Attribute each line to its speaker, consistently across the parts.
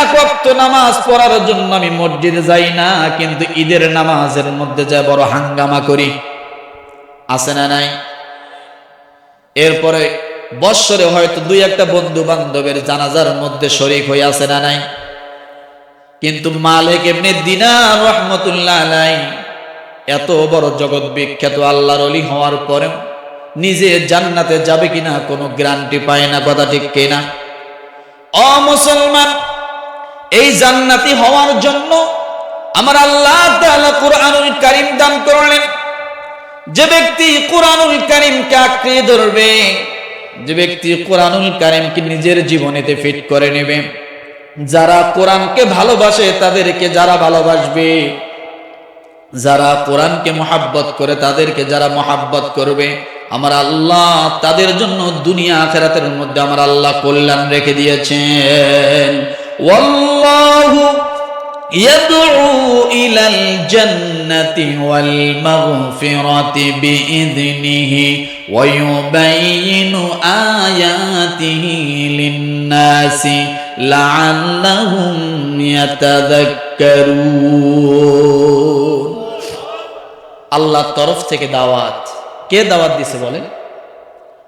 Speaker 1: এক ওয়াক্ত নামাজ পড়ার জন্য আমি মসজিদে যাই না, কিন্তু ঈদের নামাজের মধ্যে যা বড় হাঙ্গামা করি। আছে না নাই? এরপরে বৎসরে হয়তো দুই একটা বন্ধু বান্ধবের জানাজার মধ্যে শরিক হয়ে আছে না নাই? কিন্তু মালিক এমনি দিনার রহমতুল্লাহ আলাই, এত বড় জগৎ বিখ্যাত আল্লাহর অলি হওয়ার পরেও নিজে জান্নাতে যাবে কিনা কোনো গ্যারান্টি পায় না, কথা ঠিক কিনা? অ মুসলমান এই জান্নাতি হওয়ার জন্য আমার আল্লাহ তাআলা কোরআনুল কারীম দান করলেন। যে ব্যক্তি কোরআনুল কারীমকে আঁকড়ে ধরবে, যে ব্যক্তি কোরআনুল কারীমকে নিজের জীবনেতে ফিট করে নেবে। যারা কোরআনকে ভালোবাসে, তাদেরকে যারা ভালোবাসবে, যারা কোরআনকে মহাব্বত করে, তাদেরকে যারা মহাব্বত করবে, আমার আল্লাহ তাদের জন্য দুনিয়া আখেরাতের মধ্যে আমার আল্লাহ কল্যাণ রেখে দিয়েছেন। ওয়াল্লাহু يدعو إلى الجنة والمغفرة بإذنه ويبين آياته للناس لعلهم يتذكرون আল্লাহর তরফ থেকে দাওয়াত কে দাওয়াত দিছে বলেন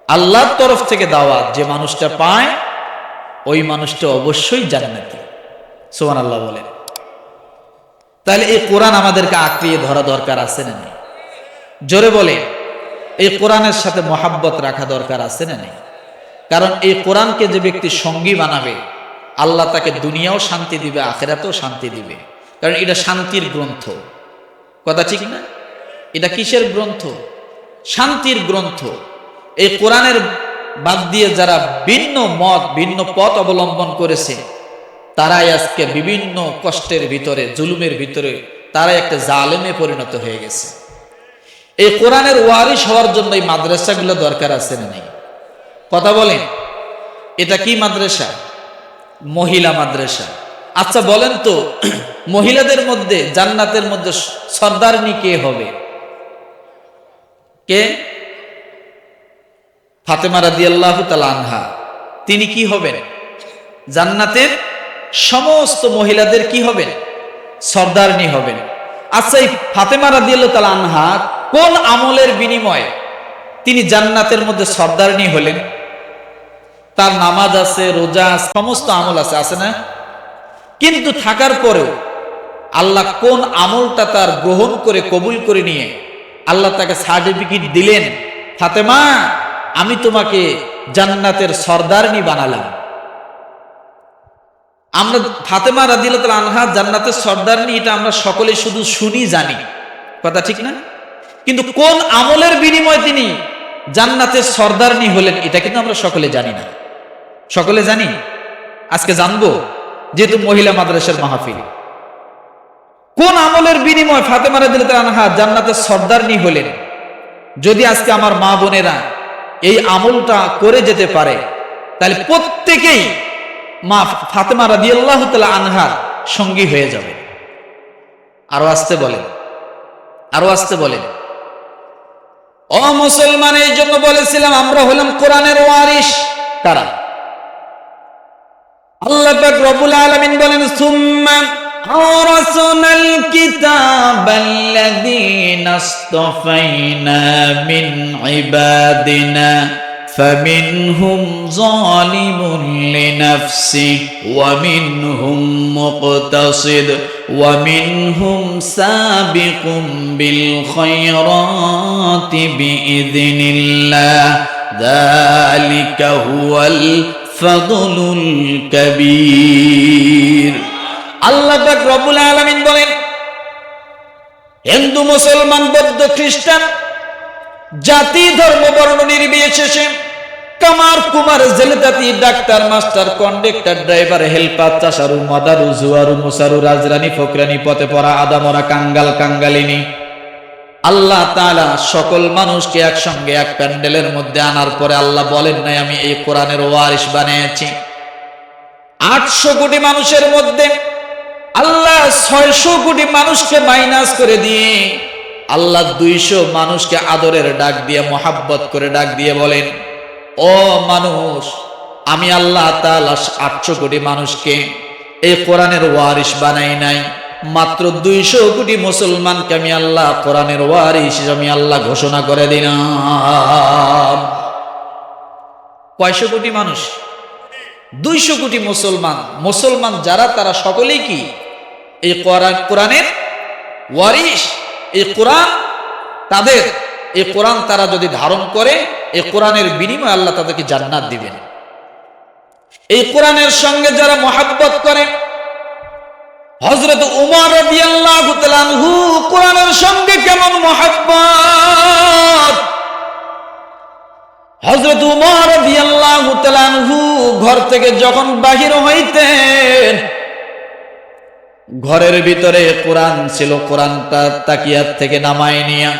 Speaker 1: আল্লাহর তরফ থেকে দাওয়াত যে মানুষটা পায় ওই মানুষটা অবশ্যই জান্নাতি। সোমান আল্লাহ বলেন। তাহলে এই কোরআন আমাদেরকে আঁকড়িয়ে ধরা দরকার আছে না নেই? জোরে বলে এই কোরআনের সাথে মহাব্বত রাখা দরকার আছে না নেই? কারণ এই কোরআনকে যে ব্যক্তি সঙ্গী বানাবে, আল্লাহ তাকে দুনিয়াও শান্তি দিবে, আখেরাতেও শান্তি দিবে। কারণ এটা শান্তির গ্রন্থ। কথা ঠিক না? এটা কিসের গ্রন্থ? শান্তির গ্রন্থ। এই কোরআনের বাদ দিয়ে যারা ভিন্ন মত, ভিন্ন পথ অবলম্বন করেছে, তারাই আজকে বিভিন্ন কষ্টের ভিতরে, জুলুমের ভিতরে, তারাই একটা জালেমে পরিণত হয়ে গেছে। এই কোরআনের ওয়ারিশ হওয়ার জন্য এই মাদ্রাসাগুলো দরকার আছে না নেই? কথা বলেন, এটা কি মাদ্রাসা? মহিলা মাদ্রাসা। আচ্ছা বলেন তো, মহিলাদের মধ্যে, জান্নাতের মধ্যে সর্দারনি কে হবে? কে? ফাতেমা রাদি আল্লাহ আনহা। তিনি কি হবেন? জান্নাতের সমস্ত মহিলাদের কি হবেন? সর্দারনি হবেন। আচ্ছা এই ফাতেমা রাদি আল্লাহ আনহা কোন আমলের বিনিময়ে তিনি জান্নাতের মধ্যে সর্দারনি হলেন? তার নামাজ আছে, রোজা সমস্ত আমল আছে আছে না? কিন্তু থাকার পরেও আল্লাহ কোন আমলটা তার গ্রহণ করে, কবুল করে নিয়ে আল্লাহ তাকে সার্টিফিকেট দিলেন, ফাতেমা আমি তোমাকে জান্নাতের সর্দারনি বানালাম। আমরা ফাতেমা রাদিল আনহা জান্নাতের সর্দারনি, এটা আমরা সকলে শুধু শুনি, জানি। কথা ঠিক না? কিন্তু কোন আমলের বিনিময়ে তিনি জান্নাতের সর্দারনি হলেন, এটা কিন্তু আমরা সকলে জানি না। সকলে জানি? আজকে জানব, যেহেতু মহিলা মাদ্রাসার মাহফিল। কোন আমলের বিনিময় ফাতেমা রাদিল আনহা জান্নাতের সর্দারনি হলেন? যদি আজকে আমার মা বোনেরা এই আমলটা করে যেতে পারে। তাহলে প্রত্যেকেই মা ফাতেমা রাদি আল্লাহ আনহার সঙ্গী হয়ে যাবে। আরও আসতে বলেন। আরও আসতে বলেন। ও মুসলমান, এই জন্য বলেছিলাম, আমরা হলাম কোরআনের ওয়ারিস তারা আল্লাহ পাক রব্বুল আলামিন বলেন, সুম্মা أورثنا الكتاب الذين اصطفينا من عبادنا فمنهم ظالم لنفسه ومنهم مقتصد ومنهم سابق بالخيرات بإذن الله. ذلك هو الفضل الكبير. আল্লাহ পাক রব্বুল আলামিন বলেন, হিন্দু, মুসলমান, বৌদ্ধ, খ্রিস্টান, জাতি, ধর্ম, বর্ণ নির্বিশেষে কামার, কুমার জেলেদাতি doctor, master, conductor, driver, helper, চাষারু, মাদারু, জুয়ারু, মুসারু, রাজরানী, ফকরানি, পথে পড়া, আদামরা, কাঙ্গাল, কাঙ্গালিনী। আল্লাহ তালা সকল মানুষকে একসঙ্গে এক প্যান্ডেলের মধ্যে আনার পরে আল্লাহ বলেন, নাই, আমি এই কোরআনের ওয়ারিস বানিয়েছি। আটশো কোটি মানুষের মধ্যে আল্লাহ ছয়শো কোটি মানুষকে মাইনাস করে দিয়ে আল্লাহ দুইশো মানুষকে আদরের ডাক দিয়ে, মোহাব্বত করে ডাক দিয়ে বলেন, ও মানুষ, আমি আল্লাহ তাআলা আটশো কোটি মানুষকে এই কোরআনের ওয়ারিস বানাই নাই। মাত্র দুইশো কোটি মুসলমানকে আমি আল্লাহ কোরআনের ওয়ারিস আমি আল্লাহ ঘোষণা করে দিলাম। কয়শো কোটি মানুষ? দুইশো কোটি মুসলমান। মুসলমান যারা, তারা সকলেই কি? এই কোরআন, কোরআনের ওয়ারিস এই কোরআন তাদের, এই কোরআন তারা যদি ধারণ করে, এই কোরআনের বিনিময়ে আল্লাহ তাদেরকে জান্নাত দিবেন। এই কোরআনের সঙ্গে যারা মহাব্বত করে হজরত উমর কোরআনের সঙ্গে কেমন মহাব্বত? হজরত উমর ঘর থেকে যখন বাহির হইতেন ঘরের ভিতরে কোরআন ছিল, কোরআনটা তাকিয়ার থেকে নামায় নিয়া।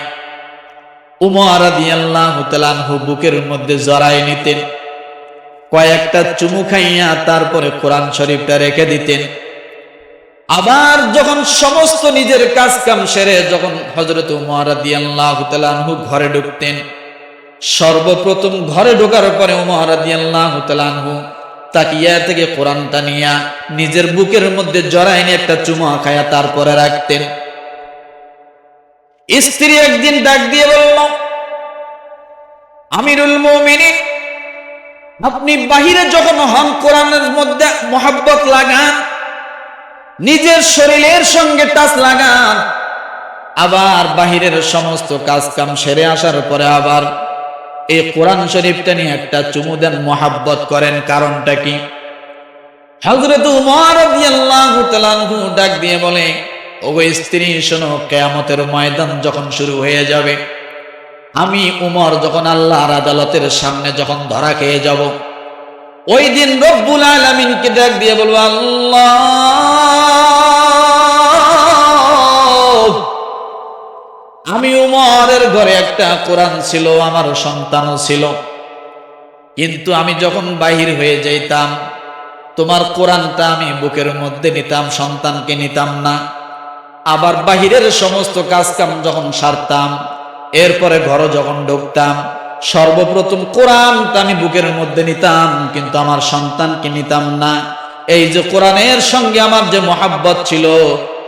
Speaker 1: উমর আনহু বুকের মধ্যে জড়ায় নিতেন। কয়েকটা চুমু খাইয়া তারপরে কোরআন শরীফটা রেখে দিতেন। আবার যখন সমস্ত নিজের কাজ কাম সেরে যখন হজরত উমর রাদিয়াল্লাহু তাআলা আনহু ঘরে ঢুকতেন, সর্বপ্রথম ঘরে ঢোকার পরে উমর রাদিয়াল্লাহু তাআলা আনহু তাকিয়া থেকে কোরআনটা নিয়া নিজের বুকের মধ্যে জড়াই নিয়ে একটা চুমা খায়া তারপরে রাখতেন। স্ত্রী একদিন ডাক দিয়ে বলল, আমিরুল আপনি বাহিরে যখন হন কোরআনের মধ্যে মোহাব্বত লাগান, নিজের শরীরের সঙ্গে টাচ লাগান, আবার বাহিরের সমস্ত কাজ কাম সেরে আসার পরে আবার এই কোরআন শরীফটা নিয়ে একটা চুমু দেন, মোহাব্বত করেন, কারণটা কি? হজরত উমর ডাক দিয়ে বলে, ওগো স্ত্রী, শোনো, কেয়ামতের ময়দান যখন শুরু হয়ে যাবে, আমি উমর যখন আল্লাহর আদালতের সামনে যখন ধরা খেয়ে যাব, ওই দিন রব্বুল আলামিনকে ডাক দিয়ে বলব, আল্লাহ আমি উমরের ঘরে একটা কোরআন ছিল, আমার সন্তানও ছিল। কিন্তু আমি যখন বাহির হয়ে যাইতাম, তোমার কোরআনটা আমি বুকের মধ্যে নিতাম, সন্তানকে নিতাম না। আবার বাহিরের সমস্ত কাজ কাম যখন সারতাম, এরপরে ঘরে যখন ঢুকতাম, সর্বপ্রথম কোরআনটা আমি বুকের মধ্যে নিতাম, কিন্তু আমার সন্তানকে নিতাম না। এই যে কোরআনের সঙ্গে আমার যে মহাব্বত ছিল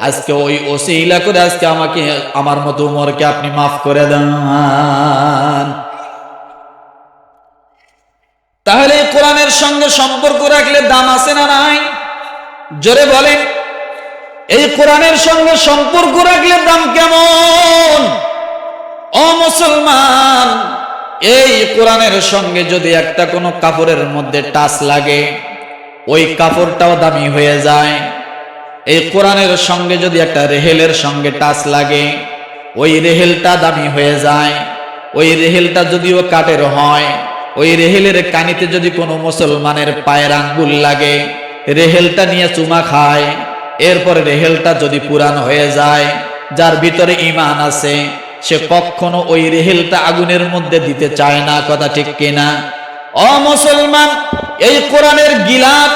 Speaker 1: আজকে ওই ওসি ওসিলা করে আজকে আমাকে, আমার মতো উমরকে আপনি মাফ করে দেন। তাহলে কোরআনের সঙ্গে সম্পর্ক রাখলে দাম আছে না নাই? জোরে বলেন। এই কোরআনের সঙ্গে সম্পর্ক রাখলে দাম কেমন? ও মুসলমান, এই কোরআনের সঙ্গে যদি একটা কোনো কাপড়ের মধ্যে টাচ লাগে, ওই কাপড়টাও দামি হয়ে যায়। এই কোরআনের সঙ্গে যদি একটা রেহেলের সঙ্গে টাচ লাগে, ওই রেহেলটা দামি হয়ে যায়, ওই রেহেলটা যদিও কাঠের হয়, ওই রেহেলের কানিতে যদি কোনো মুসলমানের পায়ের আঙ্গুল লাগে, রেহেলটা নিয়ে চুমা খায়, এরপরে রেহেলটা যদি পুরান হয়ে যায়, যার ভিতরে ইমান আছে, সে কখনো ওই রেহেলটা আগুনের মধ্যে দিতে চায় না, কথা ঠিক কিনা? অ মুসলমান, এই কোরআনের গিলাপ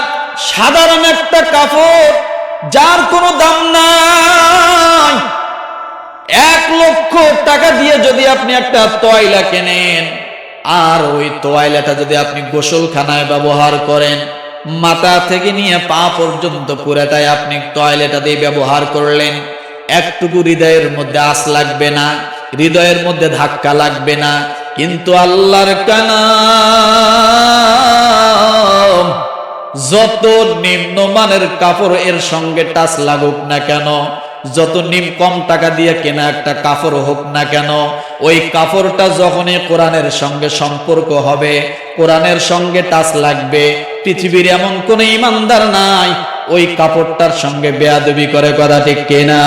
Speaker 1: সাধারণ একটা কাপড় যার কোনো দাম নাই, এক লক্ষ টাকা দিয়ে যদি আপনি একটা তয়লা কেনেন, আর ওই তোয়াইলাটা যদি আপনি গোসলখানায় ব্যবহার করেন, মাথা থেকে নিয়ে পা পর্যন্ত পুরাটাই আপনি টয়লেটা দিয়ে ব্যবহার করলেন, একটুকু হৃদয়ের মধ্যে আস লাগবে না, হৃদয়ের মধ্যে ধাক্কা লাগবে না, কিন্তু আল্লাহর কানাম যত নিম্নমানের কাপড় এর সঙ্গে টাচ লাগুক না কেন, যত নিম কম টাকা দিয়ে কেনা একটা কাপড় হোক না কেন, ওই কাপড়টা যখনই কোরআনের সঙ্গে সম্পর্ক হবে, কোরআনের সঙ্গে টাচ লাগবে, পৃথিবীর এমন কোন ইমানদার নাই, ওই কাপড়টার সঙ্গে বেয়াদবি করে কথা ঠিক কেনা?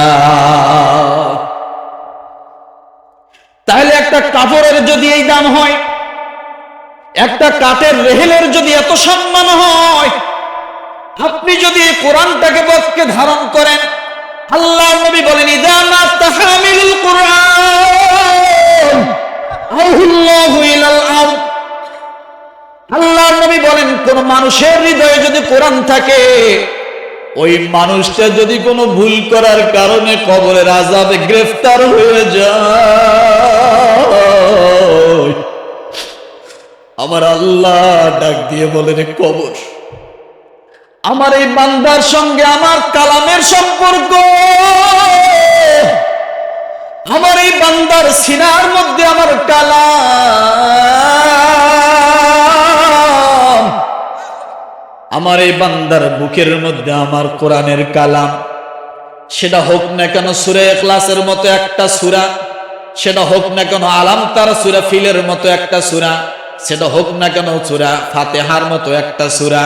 Speaker 1: তাহলে একটা কাপড়ের যদি এই দাম হয় একটা কাঠের রেহেলের যদি এত সম্মান হয়, আপনি যদি কোরআনটাকে বদকে ধারণ করেন আল্লাহ নবী বলেন আল্লাহ নবী বলেন, কোন মানুষের হৃদয়ে যদি কোরআন থাকে, ওই মানুষটা যদি কোনো ভুল করার কারণে কবরের আজাবে গ্রেফতার হয়ে যায়। আমার আল্লাহ ডাক দিয়ে বলেন কবর, আমার এই বান্দার সঙ্গে আমার কালামের সম্পর্ক। আমার এই বান্দার সিনার মধ্যে আমার কালাম। আমার এই বান্দার বুকের মধ্যে আমার কোরআনের কালাম। সেটা হোক না কেন সুরে ক্লাসের মতো একটা সুরা, সেটা হোক না কেন আলাম তার সুরা ফিলের মতো একটা সুরা। সেটা হোক না কেন সুরা ফাতেহার মতো একটা সুরা,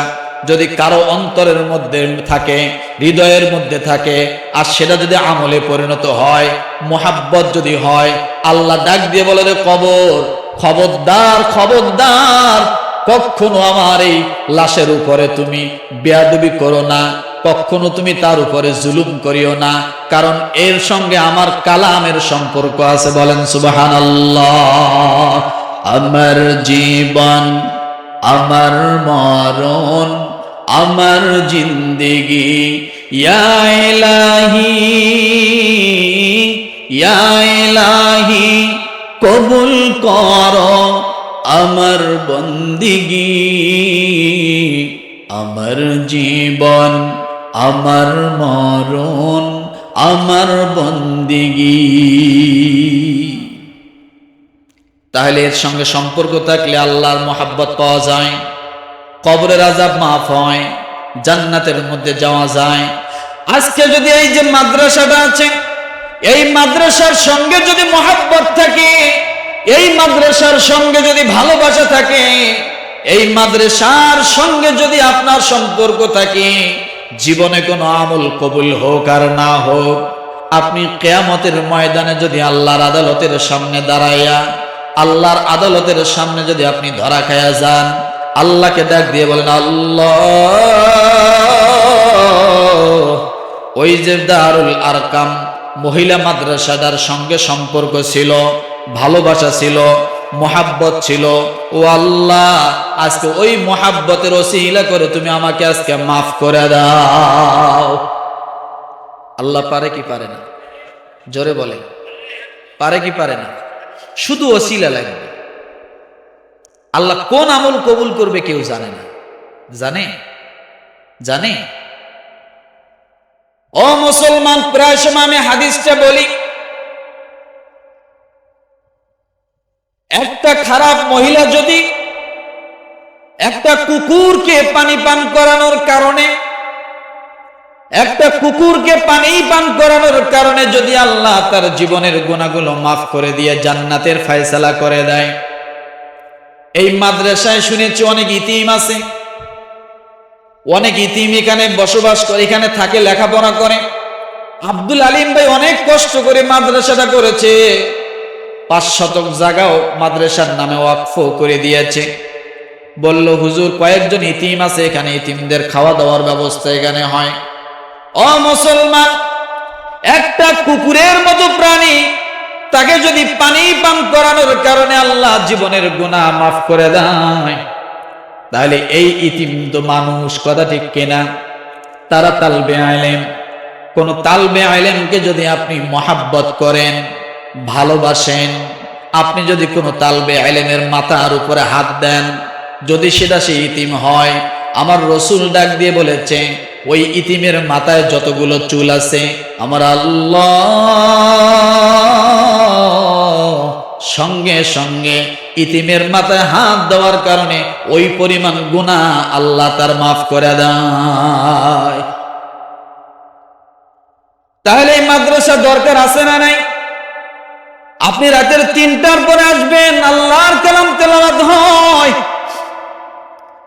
Speaker 1: যদি কারও অন্তরের মধ্যে থাকে, হৃদয়ের মধ্যে থাকে, আর সেটা যদি আমলে পরিণত হয়, মোহাব্বত যদি হয়, আল্লাহ ডাক দিয়ে বলে, রে কবর, খবরদার খবরদার, কখনো আমার এই লাশের উপরে তুমি বেয়াদবি করো না, কখনো তুমি তার উপরে জুলুম করিও না, কারণ এর সঙ্গে আমার কালামের সম্পর্ক আছে। বলেন সুবাহান আমার জীবন, আমার মরণ, আমার জিন্দিগি। ইলাহি ইলাহি, কবুল কর আমার বন্দিগি। আমার জীবন, আমার মরণ, আমার বন্দিগি। তাহলে এর সঙ্গে সম্পর্ক থাকলে আল্লাহর মোহাব্বত পাওয়া যায়, কবরের আজাব মাফ হয়, জান্নাতের মধ্যে যাওয়া যায়। আজকে যদি এই যে মাদ্রাসাটা আছে, এই মাদ্রাসার সঙ্গে যদি মহাব্বত থাকে, এই মাদ্রাসার সঙ্গে যদি ভালোবাসা থাকে, এই মাদ্রাসার সঙ্গে যদি আপনার সম্পর্ক থাকে, জীবনে কোনো আমল কবুল হোক আর না হোক, আপনি কেয়ামতের ময়দানে যদি আল্লাহর আদালতের সামনে দাঁড়াইয়া আল্লাহর আদালতের সামনে যদি আপনি ধরা খায়া যান, আল্লাহকে ডাক দিয়ে বলেন, আল্লাহ! ওই যে দারুল আরকাম, মহিলা মাদ্রাসাদার সঙ্গে সম্পর্ক ছিল, ভালোবাসা ছিল, মোহাব্বত ছিল। ও আল্লাহ, আজকে ওই মোহাব্বতের ওসিলা করে তুমি আমাকে আজকে মাফ করে দাও। আল্লাহ পারে কি পারে না? জোরে বলে পারে কি পারে না? শুধু ওসিলা লাগবে। আল্লাহ কোন আমল কবুল করবে কেউ জানে না। জানে? জানে? ও মুসলমান, প্রায় সময় আমি হাদিসটা বলি। একটা খারাপ মহিলা যদি একটা কুকুরকে পানি পান করানোর কারণে একটা কুকুরকে পানি পান করানোর কারণে যদি আল্লাহ তার জীবনের গুণাগুলো মাফ করে দিয়ে জান্নাতের ফায়সালা করে দেয়। এই মাদ্রাসায় শুনেছি অনেক ইতিম আছে। অনেক ইতিম এখানে বসবাস করে, এখানে থাকে, লেখাপড়া করে। আব্দুল আলিম ভাই অনেক কষ্ট করে মাদ্রাসাটা করেছে। পাঁচ শতক জায়গাও মাদ্রাসার নামে ওয়াকফ করে দিয়েছে। বলল, হুজুর, কয়েকজন ইতিম আছে, এখানে ইতিমদের খাওয়া দাওয়ার ব্যবস্থা এখানে হয়। ও মুসলমান, একটা কুকুরের মতো প্রাণী, তাকে যদি পানি পান করানোর কারণে আল্লাহ জীবনের গুনাহ মাফ করে দেয়, তাহলে এই ইতিম তো মানুষ কথা ঠিক কিনা? তারা তালবে আইলেম কোন তালবে আইলেমকে যদি আপনি মহাব্বত করেন, ভালোবাসেন, আপনি যদি কোনো তালবে আইলেমের মাথার উপরে হাত দেন, যদি সেটা সে ইতিম হয়, আমার রসুল ডাক দিয়ে বলেছে ওই ইতিমের মাথায় যতগুলো চুল আছে, আমার আল্লাহ। সঙ্গে সঙ্গে ইতিমের মাথায় হাত দেওয়ার কারণে ওই পরিমাণ গুণা আল্লাহ তার মাফ করে দেয়। তাহলে এই মাদ্রাসা দরকার আছে না নাই? আপনি রাতের তিনটার পরে আসবেন, আল্লাহর কালাম তেলাওয়াত হয়।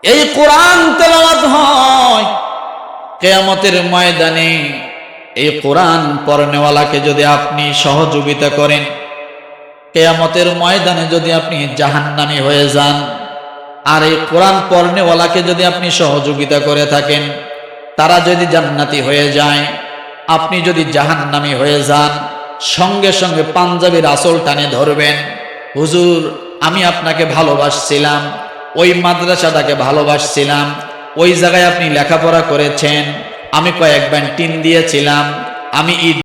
Speaker 1: এই কোরআন তেলাওয়াত হয়। কেয়ামতের ময়দানে এই কোরআন পড়নেওয়ালাকে যদি আপনি সহযোগিতা করেন, কেয়ামতের ময়দানে যদি আপনি জাহান্নামি হয়ে যান, আর এই কোরআন পড়নেওয়ালাকে যদি আপনি সহযোগিতা করে থাকেন, তারা যদি জান্নাতি হয়ে যায়, আপনি যদি জাহান্নামি হয়ে যান, সঙ্গে সঙ্গে পাঞ্জাবির আসল টানে ধরবেন, হুজুর, আমি আপনাকে ভালোবাসছিলাম, ওই মাদ্রাসাটাকে ভালোবাসছিলাম ওই জায়গায় আপনি লেখাপড়া করেছেন আমি কয়েকবার টিন দিয়েছিলাম আমি ঈদ